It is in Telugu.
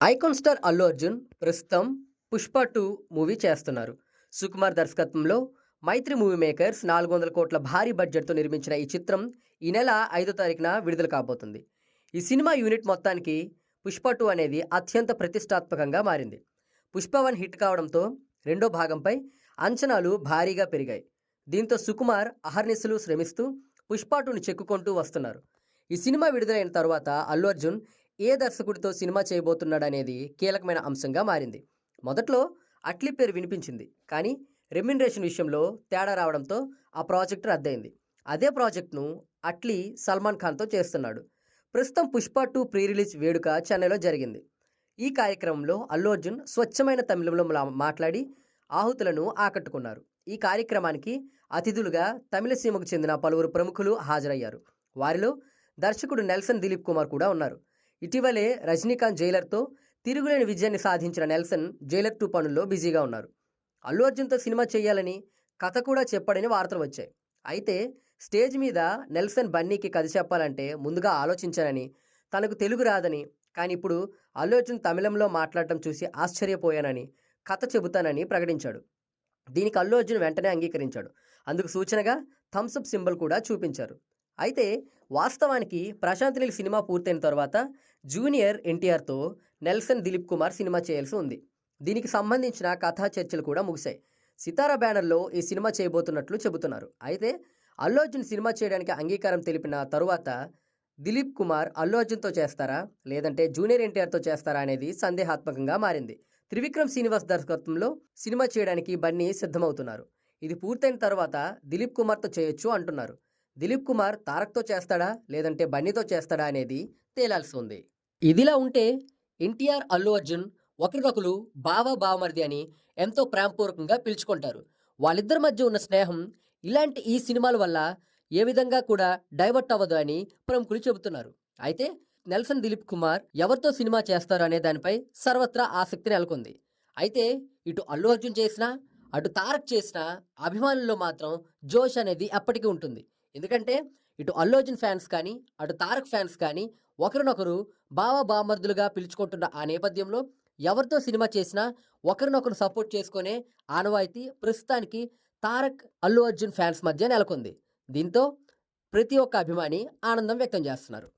ఐకాన్ స్టార్ అల్లు అర్జున్ ప్రస్తుతం పుష్ప టూ మూవీ చేస్తున్నారు. సుకుమార్ దర్శకత్వంలో మైత్రి మూవీ మేకర్స్ నాలుగు వందల కోట్ల భారీ బడ్జెట్తో నిర్మించిన ఈ చిత్రం ఈ నెల ఐదో తారీఖున విడుదల కాబోతుంది. ఈ సినిమా యూనిట్ మొత్తానికి పుష్ప టూ అనేది అత్యంత ప్రతిష్టాత్మకంగా మారింది. పుష్ప వన్ హిట్ కావడంతో రెండో భాగంపై అంచనాలు భారీగా పెరిగాయి. దీంతో సుకుమార్ అహర్నిశలు శ్రమిస్తూ పుష్ప టూని చెక్కుకుంటూ వస్తున్నారు. ఈ సినిమా విడుదలైన తర్వాత అల్లు అర్జున్ ఏ దర్శకుడితో సినిమా చేయబోతున్నాడనేది కీలకమైన అంశంగా మారింది. మొదట్లో అట్లీ పేరు వినిపించింది కానీ రెమ్యునరేషన్ విషయంలో తేడా రావడంతో ఆ ప్రాజెక్ట్ రద్దయింది. అదే ప్రాజెక్ట్ను అట్లీ సల్మాన్ ఖాన్తో చేస్తున్నాడు. ప్రస్తుతం పుష్ప టూ ప్రీ రిలీజ్ వేడుక చెన్నైలో జరిగింది. ఈ కార్యక్రమంలో అల్లు అర్జున్ స్వచ్ఛమైన తమిళంలో మాట్లాడి ఆహుతులను ఆకట్టుకున్నారు. ఈ కార్యక్రమానికి అతిథులుగా తమిళ సీమకు చెందిన పలువురు ప్రముఖులు హాజరయ్యారు. వారిలో దర్శకుడు నెల్సన్ దిలీప్ కుమార్ కూడా ఉన్నారు. ఇటీవలే రజనీకాంత్ జైలర్తో తిరుగులేని విజయాన్ని సాధించిన నెల్సన్ జైలర్ టూ పనుల్లో బిజీగా ఉన్నారు. అల్లు అర్జున్తో సినిమా చేయాలని కథ కూడా చెప్పాడని వార్తలు వచ్చాయి. అయితే స్టేజ్ మీద నెల్సన్ బన్నీకి కథ చెప్పాలంటే ముందుగా ఆలోచించానని తనకు తెలుగు రాదని కానీ ఇప్పుడు అల్లు అర్జున్ తమిళంలో మాట్లాడటం చూసి ఆశ్చర్యపోయానని కథ చెబుతానని ప్రకటించాడు. దీనికి అల్లు అర్జున్ వెంటనే అంగీకరించాడు. అందుకు సూచనగా థమ్స్అప్ సింబల్ కూడా చూపించారు. అయితే వాస్తవానికి ప్రశాంత్ నీల్ సినిమా పూర్తయిన తర్వాత జూనియర్ ఎన్టీఆర్తో నెల్సన్ దిలీప్ కుమార్ సినిమా చేయాల్సి ఉంది. దీనికి సంబంధించిన కథా చర్చలు కూడా ముగిశాయి. సితారా బ్యానర్లో ఈ సినిమా చేయబోతున్నట్లు చెబుతున్నారు. అయితే అల్లు అర్జున్ సినిమా చేయడానికి అంగీకారం తెలిపిన తరువాత దిలీప్ కుమార్ అల్లు అర్జున్తో చేస్తారా? లేదంటే జూనియర్ ఎన్టీఆర్తో చేస్తారా అనేది సందేహాత్మకంగా మారింది. త్రివిక్రమ్ శ్రీనివాస్ దర్శకత్వంలో సినిమా చేయడానికి బన్నీ సిద్ధమవుతున్నారు. ఇది పూర్తయిన తర్వాత దిలీప్ కుమార్తో చేయొచ్చు అంటున్నారు. దిలీప్ కుమార్ తారక్తో చేస్తాడా? లేదంటే బన్నీతో చేస్తాడా అనేది తేలాల్సి ఉంది ఇదిలా ఉంటే ఎన్టీఆర్ అల్లు అర్జున్ ఒకరినొకరు బావ బావమరిది అని ఎంతో ప్రేమపూర్వకంగా పిలుచుకుంటారు. వాళ్ళిద్దరి మధ్య ఉన్న స్నేహం ఇలాంటి ఈ సినిమాల వల్ల ఏ విధంగా కూడా డైవర్ట్ అవ్వదు అని ప్రముఖులు చెబుతున్నారు. అయితే నెల్సన్ దిలీప్ కుమార్ ఎవరితో సినిమా చేస్తారు అనే దానిపై సర్వత్రా ఆసక్తి నెలకొంది. అయితే ఇటు అల్లు అర్జున్ చేసినా అటు తారక్ చేసినా అభిమానుల్లో మాత్రం జోష్ అనేది అప్పటికీ ఉంటుంది. ఎందుకంటే ఇటు అల్లు అర్జున్ ఫ్యాన్స్ కానీ అటు తారక్ ఫ్యాన్స్ కానీ ఒకరినొకరు బావ బామర్దులుగా పిలుచుకుంటున్న ఆ నేపథ్యంలో ఎవరితో సినిమా చేసినా ఒకరినొకరు సపోర్ట్ చేసుకునే ఆనవాయితీ ప్రస్తుతానికి తారక్ అల్లు అర్జున్ ఫ్యాన్స్ మధ్య నెలకొంది. దీంతో ప్రతి ఒక్క అభిమాని ఆనందం వ్యక్తం చేస్తున్నారు.